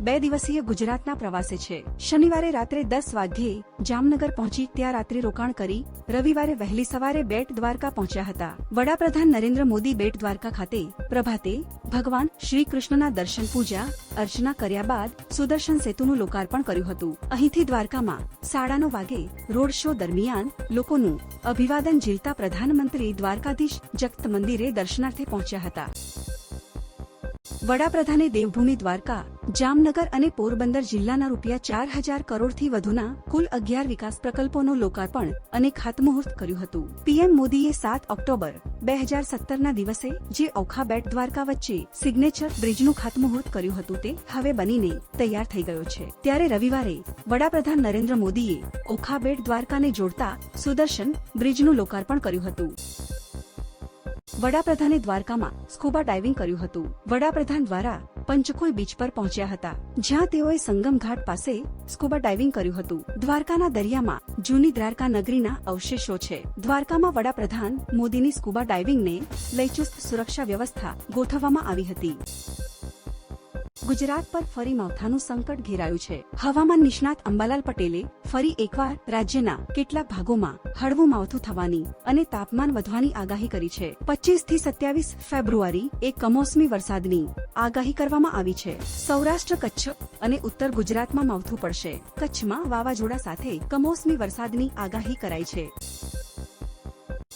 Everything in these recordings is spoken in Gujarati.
બે દિવસીય ગુજરાતના પ્રવાસે છે. શનિવારે રાત્રે દસ વાગ્યે જામનગર પહોંચી ત્યાં રાત્રે રોકાણ કરી રવિવારે વહેલી સવારે બેટ દ્વારકા પહોંચ્યા હતા. વડાપ્રધાન નરેન્દ્ર મોદી બેટ દ્વારકા ખાતે પ્રભાતે ભગવાન શ્રી કૃષ્ણના દર્શન પૂજા, અર્ચના કર્યા બાદ સુદર્શન સેતુનું લોકાર્પણ કર્યું હતું. અહીંથી દ્વારકામાં સાડા નવ વાગે રોડ શો દરમિયાન લોકોનું અભિવાદન ઝીલતા પ્રધાનમંત્રી દ્વારકાધીશ જગત મંદિરે દર્શનાર્થે પહોંચ્યા હતા. વડાપ્રધાને દેવભૂમિ દ્વારકા, જામનગર અને પોરબંદર જિલ્લાના રૂપિયા ચાર હજાર કરોડથી વધુના કુલ અગિયાર વિકાસ પ્રકલ્પોનું લોકાર્પણ અને ખાતમુહૂર્ત કર્યું હતું. પીએમ મોદીએ સાત ઓક્ટોબર બે હજાર સત્તરના દિવસે જે ઓખા બેટ દ્વારકા વચ્ચે સિગ્નેચર બ્રિજનું ખાતમુહૂર્ત કર્યું હતું તે હવે બનીને તૈયાર થઈ ગયો છે. ત્યારે રવિવારે વડાપ્રધાન નરેન્દ્ર મોદીએ ઓખા બેટ દ્વારકાને જોડતા સુદર્શન બ્રિજનું લોકાર્પણ કર્યું હતું. વડાપ્રધાને દ્વારકામાં સ્કુબા ડાઇવિંગ કર્યું હતું. વડાપ્રધાન દ્વારા પંચકોઈ બીચ પર પહોંચ્યા હતા. જ્યાં તેઓએ સંગમ ઘાટ પાસે સ્કુબા ડાઇવિંગ કર્યું હતું. દ્વારકાના દરિયામાં જૂની દ્વારકા નગરીના અવશેષો છે. દ્વારકામાં વડાપ્રધાન મોદીની સ્કુબા ડાઇવિંગને લઈ ચુસ્ત સુરક્ષા વ્યવસ્થા ગોઠવવામાં આવી હતી. ગુજરાત પર ફરી માવઠાનું સંકટ ઘેરાયું છે. હવામાન નિષ્ણાત અંબાલાલ પટેલે ફરી એકવાર રાજ્યના કેટલાક ભાગોમાં હળવું માવઠું થવાની અને તાપમાન વધવાની આગાહી કરી છે. પચીસથી સત્યાવીસ ફેબ્રુઆરી એક કમોસમી વરસાદની આગાહી કરવામાં આવી છે. સૌરાષ્ટ્ર કચ્છ અને ઉત્તર ગુજરાતમાં માવઠું પડશે. કચ્છમાં વાવાઝોડા સાથે કમોસમી વરસાદની આગાહી કરાઈ છે.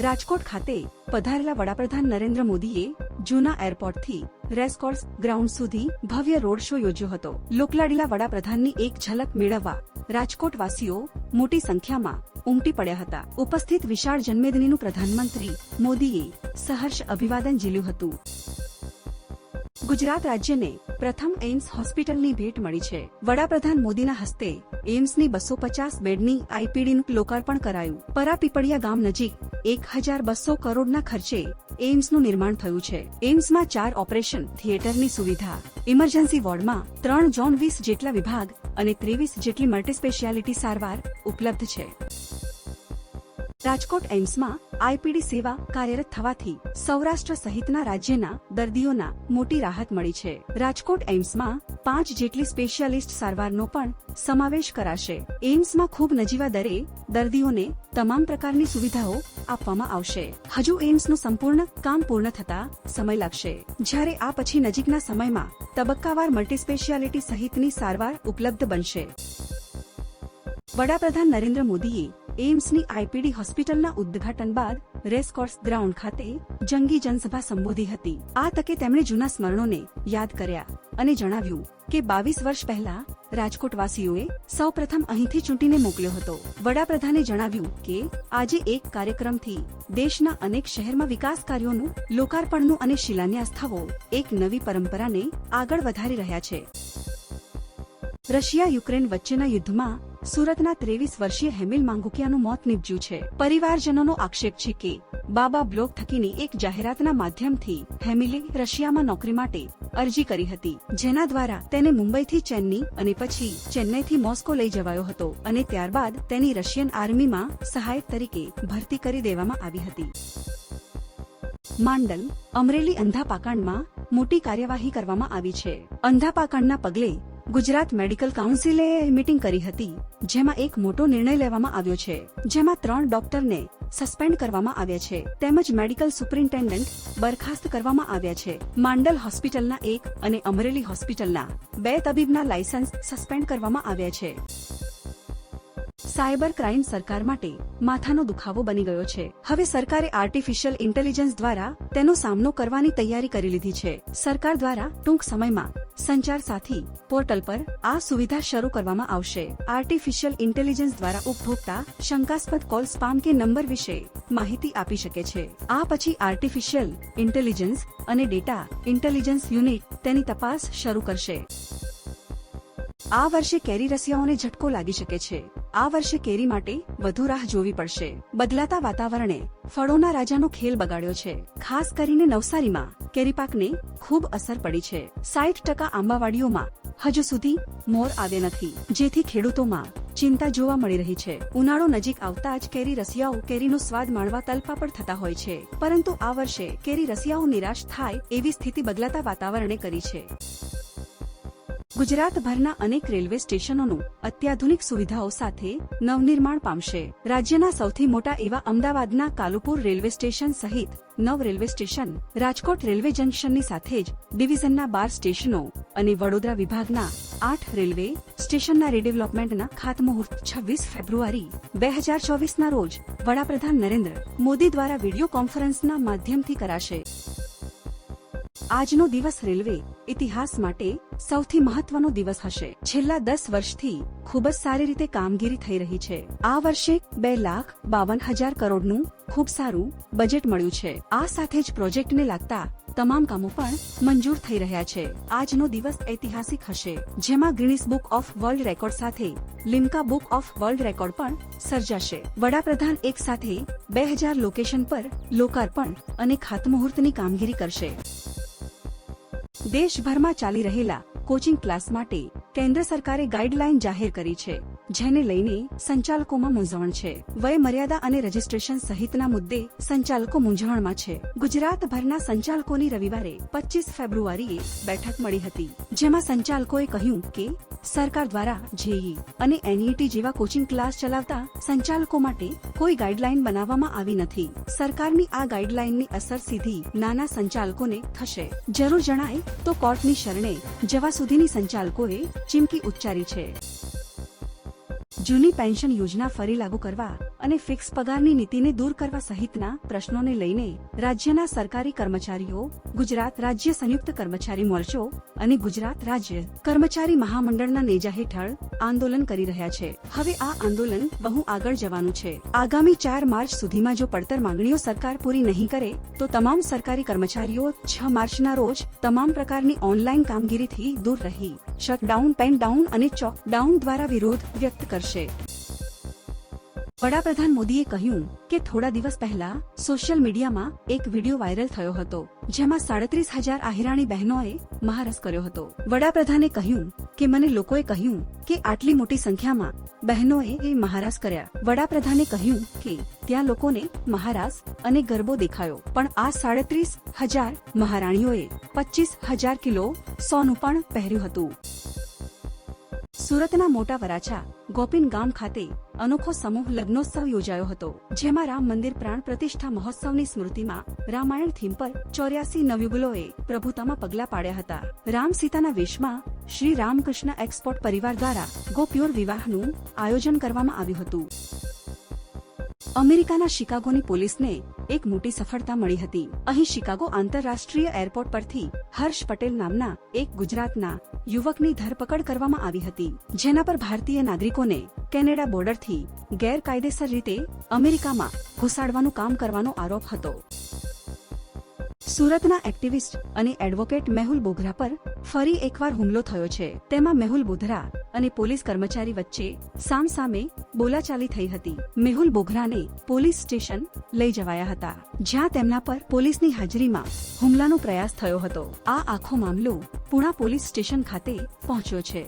રાજકોટ ખાતે પધારેલા વડાપ્રધાન નરેન્દ્ર મોદીએ જૂના એરપોર્ટથી રેસકોર્સ ગ્રાઉન્ડ સુધી ભવ્ય રોડ શો યોજ્યો હતો. લોકલાડીલા વડાપ્રધાનની એક ઝલક મેળવવા રાજકોટ વાસીઓ મોટી સંખ્યામાં ઉમટી પડ્યા હતા. ઉપસ્થિત વિશાળ જન્મેદનીનું પ્રધાનમંત્રી મોદીએ સહર્ષ અભિવાદન ઝીલ્યું હતું. ગુજરાત રાજ્યને પ્રથમ એઇમ્સ હોસ્પિટલની ભેટ મળી છે. વડાપ્રધાન મોદીના હસ્તે એઇમ્સની બસો પચાસ બેડની આઈપીડીનું લોકાર્પણ કરાયું. પરાપીપળિયા ગામ નજીક એક હજાર બસો કરોડના ખર્ચે એઇમ્સનું નિર્માણ થયું છે. એઇમ્સમાં ચાર ઓપરેશન, થિયેટરની સુવિધા, ઇમરજન્સી વોર્ડમાં ત્રણ જોન વીસ જેટલા વિભાગ અને ત્રેવીસ જેટલી મલ્ટી સ્પેશિયાલિટી સારવાર ઉપલબ્ધ છે. રાજકોટ એમ્સમાં આઈપીડી સેવા કાર્યરત થવાથી સૌરાષ્ટ્ર સહિતના રાજ્યના દર્દીઓના મોટી રાહત મળી છે. રાજકોટ એમ્સમાં પાંચ જેટલી સ્પેશિયાલિસ્ટ સારવારનો પણ સમાવેશ કરાશે. એમ્સમાં ખૂબ નજીવા દરે દર્દીઓને તમામ પ્રકારની સુવિધાઓ આપવામાં આવશે. હજુ એમ્સનું સંપૂર્ણ કામ પૂર્ણ થતા સમય લાગશે. જ્યારે આ પછી નજીકના સમયમાં તબક્કાવાર મલ્ટીસ્પેશિયાલિટી સહિતની સારવાર ઉપલબ્ધ બનશે. વડાપ્રધાન નરેન્દ્ર મોદીએ એમ્સની આઈપીડી હોસ્પિટલના ઉદ્ઘાટન બાદ રેસકોર્સ ગ્રાઉન્ડ ખાતે જંગી જનસભા સંબોધી હતી. આ તકે તેમણે જૂના સ્મરણોને યાદ કર્યા અને જણાવ્યું કે બાવીસ વર્ષ પહેલા રાજકોટવાસીઓએ સૌપ્રથમ અહીંથી ચૂંટીને મોકલ્યો હતો. વડાપ્રધાને જણાવ્યું કે, આજે એક કાર્યક્રમથી દેશના અનેક શહેરમાં વિકાસ કાર્યોનું લોકાર્પણનું અને શિલાન્યાસ થવો એક નવી પરંપરાને આગળ વધારી રહ્યા છે. રશિયા યુક્રેન વચ્ચેના યુદ્ધમાં સુરતના ત્રેવીસ વર્ષીય હેમિલ માંગુકિયાનું મોત નીપજ્યું છે. પરિવારજનોનો આક્ષેપ છે કે બાબા બ્લોગ થકીની એક જાહેરાતના માધ્યમથી હેમિલે રશિયામાં નોકરી માટે અરજી કરી હતી, જેના દ્વારા તેને મુંબઈથી ચેન્નઈ અને પછી ચેન્નઈથી મોસ્કો લઈ જવાયો હતો અને ત્યારબાદ તેની રશિયન આર્મીમાં સહાયક તરીકે ભરતી કરી દેવામાં આવી હતી. માંડલ, અમરેલી અંધાપાકાંડમાં મોટી કાર્યવાહી કરવામાં આવી છે. અંધાપાકાંડના પગલે ગુજરાત મેડિકલ કાઉન્સિલે મીટિંગ કરી હતી, જેમાં એક મોટો નિર્ણય લેવામાં આવ્યો છે, જેમાં ત્રણ ડોક્ટરને સસ્પેન્ડ કરવામાં આવ્યા છે, તેમજ મેડિકલ સુપરિન્ટેન્ડન્ટ બરખાસ્ત કરવામાં આવ્યા છે. માંડલ હોસ્પિટલના એક અને અમરેલી હોસ્પિટલના બે તબીબના લાયસન્સ સસ્પેન્ડ કરવામાં આવ્યા છે. સાયબર ક્રાઇમ સરકાર માટે માથાનો દુખાવો બની ગયો છે. હવે સરકારે આર્ટિફિશિયલ ઇન્ટેલિજન્સ દ્વારા તેનો સામનો કરવાની તૈયારી કરી લીધી છે. સરકાર દ્વારા ટૂંક સમયમાં સંચાર સાથી, પોર્ટલ પર આ સુવિધા શરૂ કરવામાં આવશે. આર્ટિફિશિયલ ઇન્ટેલિજન્સ દ્વારા ઉપભોક્તા શંકાસ્પદ કોલ સ્પામ કે નંબર વિશે માહિતી આપી શકે છે. આ પછી આર્ટિફિશિયલ ઇન્ટેલિજન્સ અને ડેટા ઇન્ટેલિજન્સ યુનિટ તેની તપાસ શરૂ કરશે. આ વર્ષે કેરી રસિયાઓને ઝટકો લાગી શકે છે. આ વર્ષે કેરી માટે વધુ રાહ જોવી પડશે. બદલાતા વાતાવરણે ફળોના રાજાનો ખેલ બગાડ્યો છે. ખાસ કરીને નવસારીમાં કેરી પાકને ખૂબ અસર પડી છે. સાઠ ટકા આંબાવાડીઓમાં હજુ સુધી મોર આવ્યા નથી. જેથી ખેડૂતોમાં ચિંતા જોવા મળી રહી છે. ઉનાળો નજીક આવતા જ કેરી રસિયાઓ કેરીનો સ્વાદ માણવા તલપાપડ થતા હોય છે. પરંતુ આ વર્ષે કેરી રસિયાઓ નિરાશ થાય એવી સ્થિતિ બદલાતા વાતાવરણે કરી છે. ગુજરાતભરના અનેક રેલવે સ્ટેશનોનું અત્યાધુનિક સુવિધાઓ સાથે નવનિર્માણ પામશે. રાજ્યના સૌથી મોટા એવા અમદાવાદના કાલુપુર રેલવે સ્ટેશન સહિત નવ રેલવે સ્ટેશન રાજકોટ રેલવે જંકશનની સાથે જ ડિવિઝનના બાર સ્ટેશનો અને વડોદરા વિભાગના આઠ રેલવે સ્ટેશનના રીડેવલપમેન્ટના ખાતમુહૂર્ત છવ્વીસ ફેબ્રુઆરી બે હજાર ચોવીસના રોજ વડાપ્રધાન નરેન્દ્ર મોદી દ્વારા વીડિયો કોન્ફરન્સના માધ્યમથી કરાશે. આજનો દિવસ રેલવે ઇતિહાસ માટે સૌથી મહત્વનો દિવસ હશે. છેલ્લા દસ વર્ષથી ખૂબ જ સારી રીતે કામગીરી થઈ રહી છે. આ વર્ષે બે લાખ બાવન હજાર કરોડનું ખૂબ સારું બજેટ મળ્યું છે. આ સાથે જ પ્રોજેક્ટને લાગતા તમામ કામો પણ મંજૂર થઈ રહ્યા છે. આજનો દિવસ ઐતિહાસિક હશે. જેમાં Guinness book of world record સાથે Limca book of world record પણ સર્જાશે. વડાપ્રધાન એક સાથે બે હજાર લોકેશન પર લોકાર્પણ અને ખાતમુહૂર્તની કામગીરી કરશે. દેશભરમાં ચાલી રહેલા કોચિંગ ક્લાસ માટે કેન્દ્ર સરકારે ગાઈડલાઈન જાહેર કરી છે. જેને લઈને સંચાલકોમાં મૂંઝવણ છે. વય મર્યાદા અને રજીસ્ટ્રેશન સહિતના મુદ્દે સંચાલકો મૂંઝવણમાં છે. ગુજરાતભરના સંચાલકોની રવિવારે પચીસ ફેબ્રુઆરીએ બેઠક મળી હતી, જેમાં સંચાલકોએ કહ્યું કે, સરકાર દ્વારા જેઈ અને એનઈટી જેવા કોચિંગ ક્લાસ ચલાવતા સંચાલકો માટે કોઈ ગાઈડલાઈન બનાવવામાં આવી નથી. સરકારની આ ગાઈડલાઈનની અસર સીધી નાના સંચાલકોને થશે. જરૂર જણાય તો કોર્ટની શરણે જવા સુધીની સંચાલકોએ ચીમકી ઉચ્ચારી છે. જૂની પેન્શન યોજના ફરી લાગુ કરવા અને ફિક્સ પગારની નીતિને દૂર કરવા સહિતના પ્રશ્નોને લઈને રાજ્યના સરકારી કર્મચારીઓ, ગુજરાત રાજ્ય સંયુક્ત કર્મચારી મોરચો અને ગુજરાત રાજ્ય કર્મચારી મહામંડળના નેજા હેઠળ આંદોલન કરી રહ્યા છે. હવે આ આંદોલન બહુ આગળ જવાનું છે. આગામી ચાર માર્ચ સુધીમાં જો પડતર માંગણીઓ સરકાર પૂરી નહીં કરે, તો તમામ સરકારી કર્મચારીઓ છ માર્ચના રોજ તમામ પ્રકારની ઓનલાઈન કામગીરીથી દૂર રહી. શટડાઉન પેન ડાઉન અને ચોક ડાઉન દ્વારા વિરોધ વ્યક્ત કરશે. વડાપ્રધાન મોદીએ કહ્યું કે થોડા દિવસ પહેલા સોશિયલ મીડિયામાં એક વીડિયો વાયરલ થયો હતો, જેમાં સાડત્રીસ હજાર આહિરાણી બહેનોએ મહારસ કર્યો હતો. વડાપ્રધાને કહ્યું કે મને લોકોએ કહ્યું કે આટલી મોટી સંખ્યામાં બહેનોએ એ મહારાસ કર્યા. વડાપ્રધાને કહ્યું કે ત્યાં લોકોને મહારાસ અને ગરબો દેખાયો, પણ આ સાડત્રીસ હજાર મહારાણીઓએ પચીસ હજાર કિલો સોનું પણ પહેર્યું હતું. સુરતના મોટા વરાછા, ગોપિન ગામ ખાતે અનોખો સમૂહ લગ્નોત્સવ યોજાયો હતો, જેમાં રામ મંદિર પ્રાણ પ્રતિષ્ઠા મહોત્સવની સ્મૃતિમાં રામાયણ થીમ પર ચોર્યાસી નવયુગલોએ પ્રભુતામાં પગલા પાડ્યા હતા. રામ સીતાના વેશમાં શ્રી રામકૃષ્ણ એક્સપોર્ટ પરિવાર દ્વારા ગોપ્યોર વિવાહનું આયોજન કરવામાં આવ્યું હતું. અમેરિકાના શિકાગોની પોલીસને એક મોટી સફળતા મળી હતી. અહીં શિકાગો આંતરરાષ્ટ્રીય એરપોર્ટ પરથી હર્ષ પટેલ નામના એક ગુજરાતના યુવકની ધરપકડ કરવામાં આવી હતી, જેના પર ભારતીય નાગરિકોને કેનેડા બોર્ડરથી ગેરકાયદેસર રીતે અમેરિકામાં ઘુસાડવાનું કામ કરવાનો આરોપ હતો. સુરતના એક્ટિવિસ્ટ અને એડવોકેટ મેહુલ બોઘરા પર ફરી એકવાર હુમલો થયો છે. તેમાં મેહુલ બોધરા અને પોલીસ કર્મચારી વચ્ચે સામસામે બોલાચાલી થઈ હતી. મેહુલ બોઘરાને પોલીસ સ્ટેશન લઈ જવાયા હતા, જ્યાં તેમના પર પોલીસની હાજરીમાં હુમલાનો પ્રયાસ થયો હતો. આ આખો મામલો પુણા પોલીસ સ્ટેશન ખાતે પહોંચ્યો છે.